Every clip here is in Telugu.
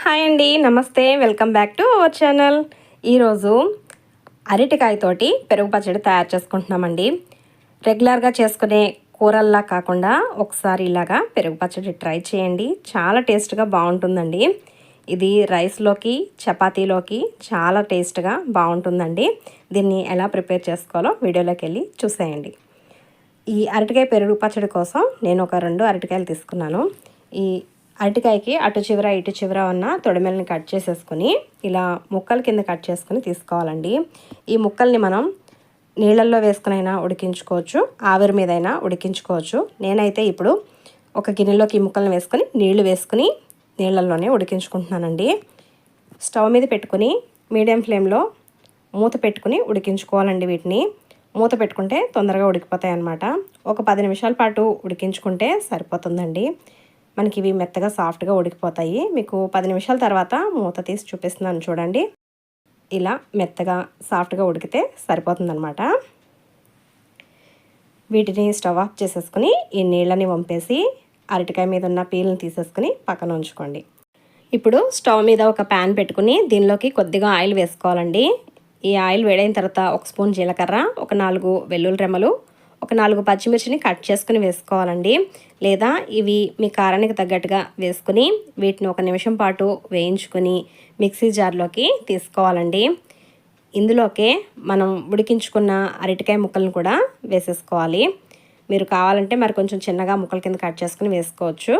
హాయ్ అండి నమస్తే. Welcome back to our channel. ఈరోజు అరటికాయతోటి పెరుగు పచ్చడి తయారు చేసుకుంటున్నామండి. రెగ్యులర్గా చేసుకునే కూరల్లా కాకుండా ఒకసారి ఇలాగా పెరుగు పచ్చడి ట్రై చేయండి. చాలా టేస్ట్గా బాగుంటుందండి. ఇది రైస్లోకి చపాతీలోకి చాలా టేస్ట్గా బాగుంటుందండి. దీన్ని ఎలా ప్రిపేర్ చేసుకోవాలో వీడియోలోకి వెళ్ళి చూసేయండి. ఈ అరటికాయ పెరుగు పచ్చడి కోసం నేను ఒక రెండు అరటికాయలు తీసుకున్నాను. ఈ అరటికాయకి అటు చివర ఇటు చివర ఉన్న తొడిమెల్ని కట్ చేసేసుకుని ఇలా ముక్కల కింద కట్ చేసుకుని తీసుకోవాలండి. ఈ ముక్కల్ని మనం నీళ్ళల్లో వేసుకునైనా ఉడికించుకోవచ్చు ఆవిరి మీదైనా ఉడికించుకోవచ్చు. నేనైతే ఇప్పుడు ఒక గిన్నెలోకి ఈ ముక్కల్ని వేసుకొని నీళ్ళు వేసుకుని నీళ్ళల్లోనే ఉడికించుకుంటున్నానండి. స్టవ్ మీద పెట్టుకుని మీడియం ఫ్లేమ్లో మూత పెట్టుకుని ఉడికించుకోవాలండి వీటిని. మూత పెట్టుకుంటే తొందరగా ఉడికిపోతాయి అన్నమాట ఒక పది నిమిషాల పాటు ఉడికించుకుంటే సరిపోతుందండి. మనకి ఇవి మెత్తగా సాఫ్ట్గా ఉడికిపోతాయి. మీకు పది నిమిషాల తర్వాత మూత తీసి చూపిస్తున్నాను చూడండి. ఇలా మెత్తగా సాఫ్ట్గా ఉడికితే సరిపోతుందనమాట వీటిని స్టవ్ ఆఫ్ చేసేసుకుని ఈ నీళ్ళని వంపేసి అరటికాయ మీద ఉన్న పీల్ని తీసేసుకుని పక్కన ఉంచుకోండి. ఇప్పుడు స్టవ్ మీద ఒక ప్యాన్ పెట్టుకుని దీనిలోకి కొద్దిగా ఆయిల్ వేసుకోవాలండి. ఈ ఆయిల్ వేడైన తర్వాత ఒక స్పూన్ జీలకర్ర ఒక నాలుగు వెల్లుల్లి రెమ్మలు ఒక నాలుగు పచ్చిమిర్చిని కట్ చేసుకుని వేసుకోవాలండి. లేదా ఇవి మీ కారానికి తగ్గట్టుగా వేసుకుని వీటిని ఒక నిమిషం పాటు వేయించుకొని మిక్సీ జార్లోకి తీసుకోవాలండి. ఇందులోకే మనం ఉడికించుకున్న అరటికాయ ముక్కలను కూడా వేసేసుకోవాలి. మీరు కావాలంటే మరి కొంచెం చిన్నగా ముక్కల కింద కట్ చేసుకుని వేసుకోవచ్చు.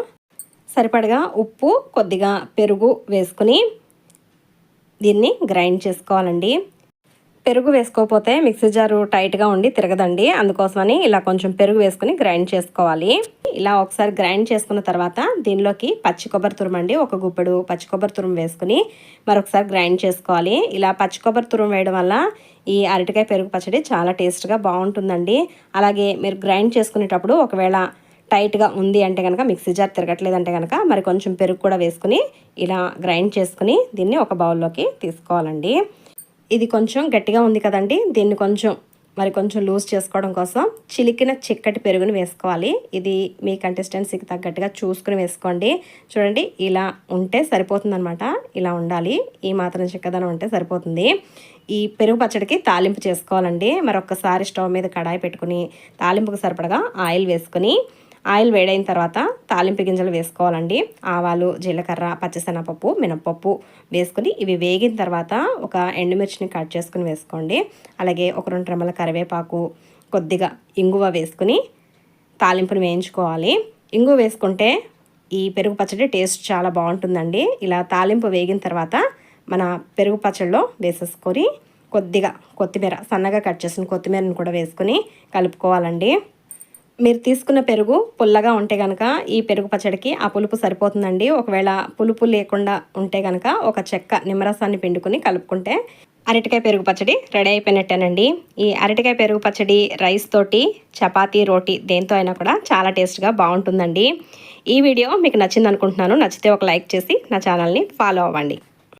సరిపడగా ఉప్పు కొద్దిగా పెరుగు వేసుకుని దీన్ని గ్రైండ్ చేసుకోవాలండి. పెరుగు వేసుకోకపోతే మిక్సీ జారు టైట్గా ఉండి తిరగదండి. అందుకోసమని ఇలా కొంచెం పెరుగు వేసుకుని గ్రైండ్ చేసుకోవాలి. ఇలా ఒకసారి గ్రైండ్ చేసుకున్న తర్వాత దీనిలోకి పచ్చి కొబ్బరి తురుమండి ఒక గుప్పెడు పచ్చి కొబ్బరి తురుము వేసుకుని మరొకసారి గ్రైండ్ చేసుకోవాలి. ఇలా పచ్చి కొబ్బరి తురుము వేయడం వల్ల ఈ అరటికాయ పెరుగు పచ్చడి చాలా టేస్ట్గా బాగుంటుందండి. అలాగే మీరు గ్రైండ్ చేసుకునేటప్పుడు ఒకవేళ టైట్గా ఉంది అంటే కనుక మిక్సీ జార్ తిరగట్లేదు అంటే కనుక మరి కొంచెం పెరుగు కూడా వేసుకుని ఇలా గ్రైండ్ చేసుకుని దీన్ని ఒక బౌల్లోకి తీసుకోవాలండి. ఇది కొంచెం గట్టిగా ఉంది కదండి. దీన్ని కొంచెం మరి కొంచెం లూజ్ చేసుకోవడం కోసం చిలికిన చిక్కటి పెరుగుని వేసుకోవాలి. ఇది మీ కంటెస్టెన్సీకి తగ్గట్టుగా చూసుకుని వేసుకోండి. చూడండి ఇలా ఉంటే సరిపోతుందనమాట ఇలా ఉండాలి. ఈ మాత్రం చిక్కదనం ఉంటే సరిపోతుంది. ఈ పెరుగు పచ్చడికి తాలింపు చేసుకోవాలండి. మరొకసారి స్టవ్ మీద కడాయి పెట్టుకుని తాలింపుకు సరిపడగా ఆయిల్ వేసుకుని ఆయిల్ వేడైన తర్వాత తాలింపు గింజలు వేసుకోవాలండి. ఆవాలు జీలకర్ర పచ్చిసెనపప్పు మినప్పప్పు వేసుకుని ఇవి వేగిన తర్వాత ఒక ఎండుమిర్చిని కట్ చేసుకుని వేసుకోండి. అలాగే ఒక రెండు రెమ్మల కరివేపాకు కొద్దిగా ఇంగువ వేసుకుని తాలింపుని వేయించుకోవాలి. ఇంగువ వేసుకుంటే ఈ పెరుగు పచ్చడి టేస్ట్ చాలా బాగుంటుందండి. ఇలా తాలింపు వేగిన తర్వాత మన పెరుగు పచ్చడిలో వేసేసుకొని కొద్దిగా కొత్తిమీర సన్నగా కట్ చేసిన కొత్తిమీరను కూడా వేసుకుని కలుపుకోవాలండి. మీరు తీసుకున్న పెరుగు పుల్లగా ఉంటే కనుక ఈ పెరుగు పచ్చడికి ఆ పులుపు సరిపోతుందండి. ఒకవేళ పులుపు లేకుండా ఉంటే కనుక ఒక చెక్క నిమ్మరసాన్ని పిండుకుని కలుపుకుంటే అరటికాయ పెరుగు పచ్చడి రెడీ అయిపోయినట్టేనండి. ఈ అరటికాయ పెరుగు పచ్చడి రైస్ తోటి చపాతీ రోటీ దేంతో అయినా కూడా చాలా టేస్ట్గా బాగుంటుందండి. ఈ వీడియో మీకు నచ్చింది అనుకుంటున్నాను నచ్చితే ఒక లైక్ చేసి నా ఛానల్ని ఫాలో అవ్వండి.